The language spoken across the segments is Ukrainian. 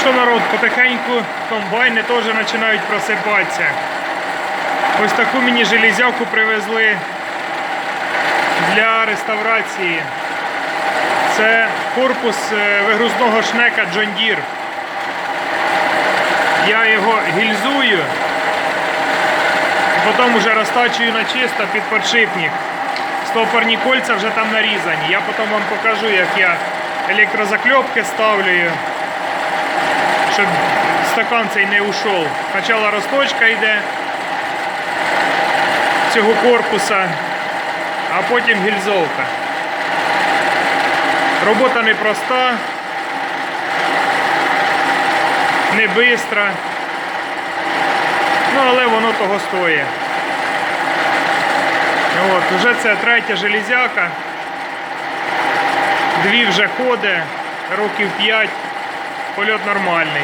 що, народ, потихеньку комбайни теж починають просипатися. Ось таку мені железяку привезли для реставрації. Це корпус е, вигрузного шнека John Deere. Я його гільзую, потім вже розтачую на чисто під подшипник. Стопорні кольця вже там нарізані. Я потім вам покажу, як я електрозакльопки ставлю, щоб стакан цей не ушов. Спочатку розточка йде цього корпуса, а потім гільзовка. Робота непроста, не бистра, ну але воно того стоїть. От, уже це третя железяка. Дві вже ходить, років 5, польот нормальний.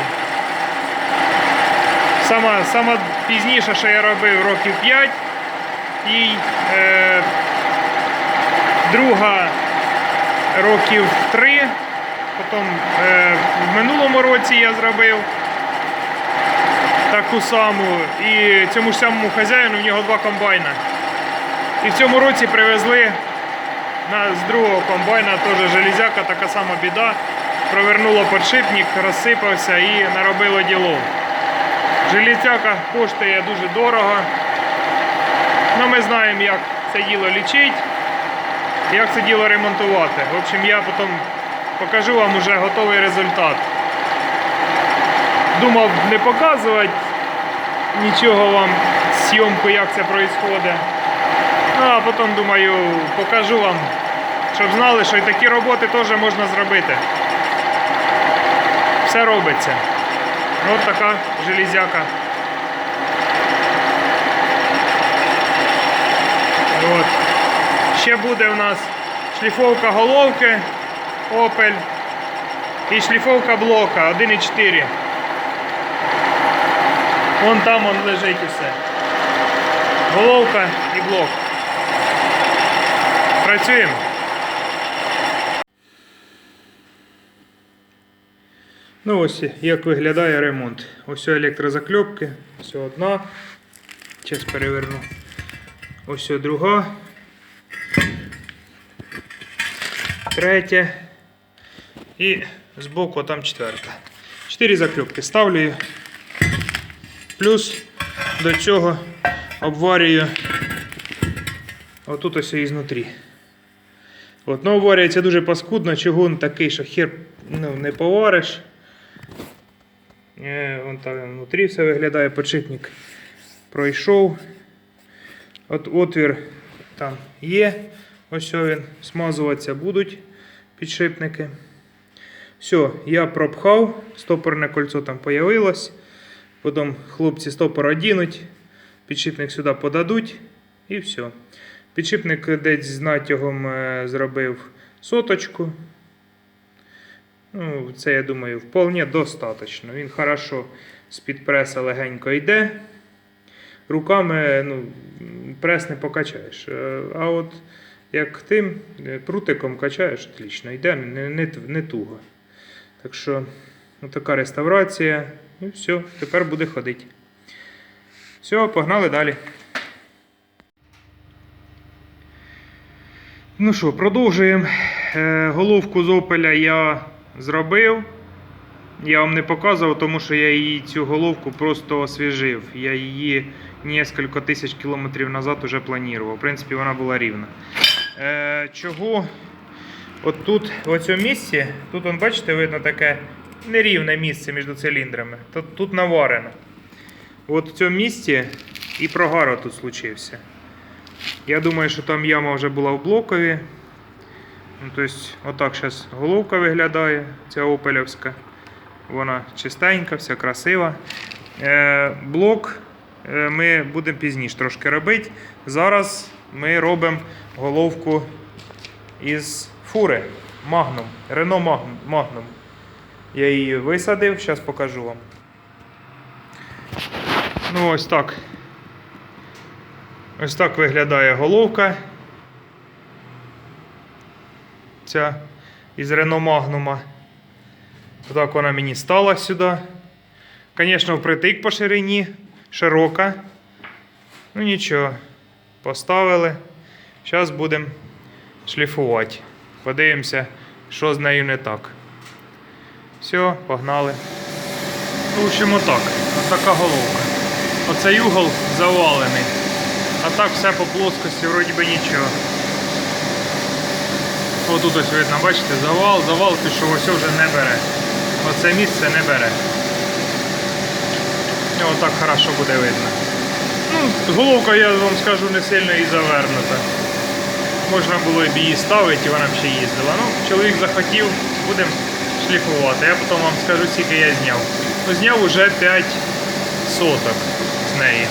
Сама, сама пізніше, що я робив років 5, і е, друга років 3, потім е, в минулому році я зробив таку саму, і цьому ж самому хазяїну в нього два комбайна. І в цьому році привезли на, з другого комбайна теж железяка, така сама біда. Провернуло подшипник, розсипався і наробило діло. Железяка коштує дуже дорого. Ну, ми знаємо, як це діло лічить, як це діло ремонтувати. В общем, я потім покажу вам уже готовий результат. Думав не показувати нічого вам зйомку, як це відбувається. Ну, а потім думаю, покажу вам, щоб знали, що і такі роботи теж можна зробити. Все робиться. Ось така железяка. От. Ще буде у нас шліфовка головки Opel і шліфовка блока 1.4. Вон там он лежить усе. Головка і блок. Працюємо. Ну ось як виглядає ремонт. Ось електрозакльопки. Ось одна. Зараз переверну. Ось друга. Третя. І збоку там четверта. Чотири закльопки ставлю. Плюс до цього обварюю отут ось ізнутрі. От, ну, обварюється дуже паскудно, чугун такий, що хер ну, не повариш. Е, вон там внутрі все виглядає, подшипник пройшов. От отвір там є. Ось він. Смазуватися будуть підшипники. Все, я пропхав, стопорне кольцо там появилось. Потім хлопці стопор одінуть, підшипник сюди подадуть і все. Підшипник десь з натягом е, зробив соточку. Ну, це, я думаю, вполне достатньо. Він хорошо з-під преса легенько йде. Руками ну, прес не покачаєш. Е, А от як тим е, прутиком качаєш, отлично, йде, не, не, не туго. Так що, ну, така реставрація. І все, тепер буде ходити. Все, погнали далі. Ну що, продовжуємо. Е, Головку з опеля я зробив. Я вам не показував, тому що я її цю головку просто освіжив. Я її кілька тисяч кілометрів назад вже планував. В принципі, вона була рівна. Е, чого? От тут, в цьому місці, тут, вон, бачите, видно таке нерівне місце між циліндрами. Тут, тут наварено. От в цьому місці і прогар тут случився. Я думаю, що там яма вже була в блокові. Ну, тобто, отак зараз головка виглядає, ця опелівська. Вона чистенька, вся красива. Е, блок е, ми будемо пізніше трошки робити. Зараз ми робимо головку із фури Magnum, Renault Magnum. Я її висадив, зараз покажу вам. Ну, ось так. Ось так виглядає головка. Ця із Renault Magnum. Так вона мені стала сюди. Звісно, впритик по ширині, широка. Ну нічого, поставили. Зараз будемо шліфувати. Подивимося, що з нею не так. Все, погнали. В общем, отак. Отака головка. Оцей угол завалений. А так все по плоскості, вроді би нічого. Отут ось видно, бачите, завал, завал пішов, ось вже не бере. Оце місце не бере. І отак хорошо буде видно. Ну, головка, я вам скажу, не сильно і завернута. Можна було б її ставити, і вона б ще їздила. Ну, чоловік захотів, будемо шліфувати. Я потім вам скажу, скільки я зняв. Ну, зняв уже 5 соток з неї.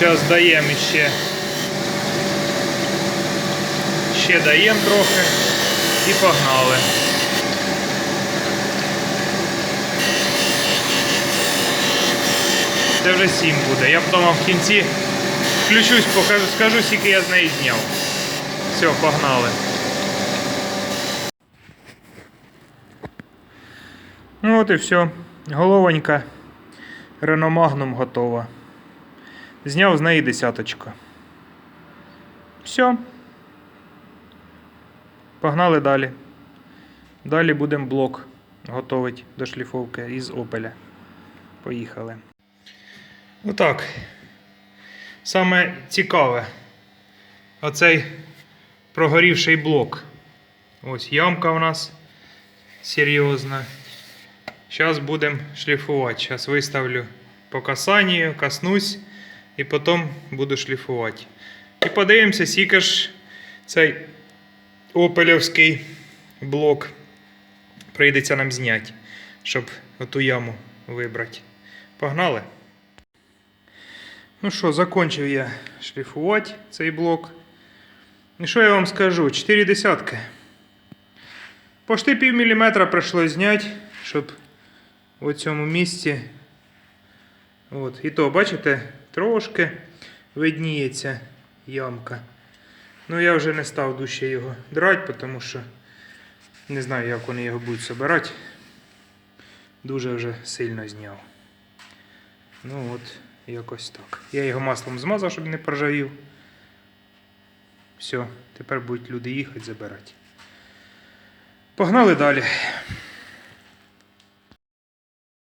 Зараз даємо ще. Ще даємо трохи і погнали. Це вже 7 буде. Я потім в кінці включусь, покажу, скажу, скільки я з неї зняв. Все, погнали. Ну от і все. Головонька Magnum готова. Зняв з неї десяточку. Все. Погнали далі. Далі будемо блок готувати до шліфовки із опеля. Поїхали. Отак. Саме цікаве. Оцей прогорівший блок. Ось ямка у нас серйозна. Зараз будемо шліфувати. Зараз виставлю по касанню, коснусь і потім буду шліфувати. І подивимося, скільки ж цей опелівський блок прийдеться нам зняти, щоб оту яму вибрати. Погнали! Ну що, закончив я шліфувати цей блок. І що я вам скажу? 4 десятки. Пошти пів міліметра прийшлось зняти, щоб у цьому місці. От. І то, бачите, трошки видніється ямка. Ну, я вже не став дужче його драти, тому що не знаю, як вони його будуть збирати. Дуже вже сильно зняв. Ну от, якось так. Я його маслом змазав, щоб не проржавів. Все, тепер будуть люди їхати забирати. Погнали далі.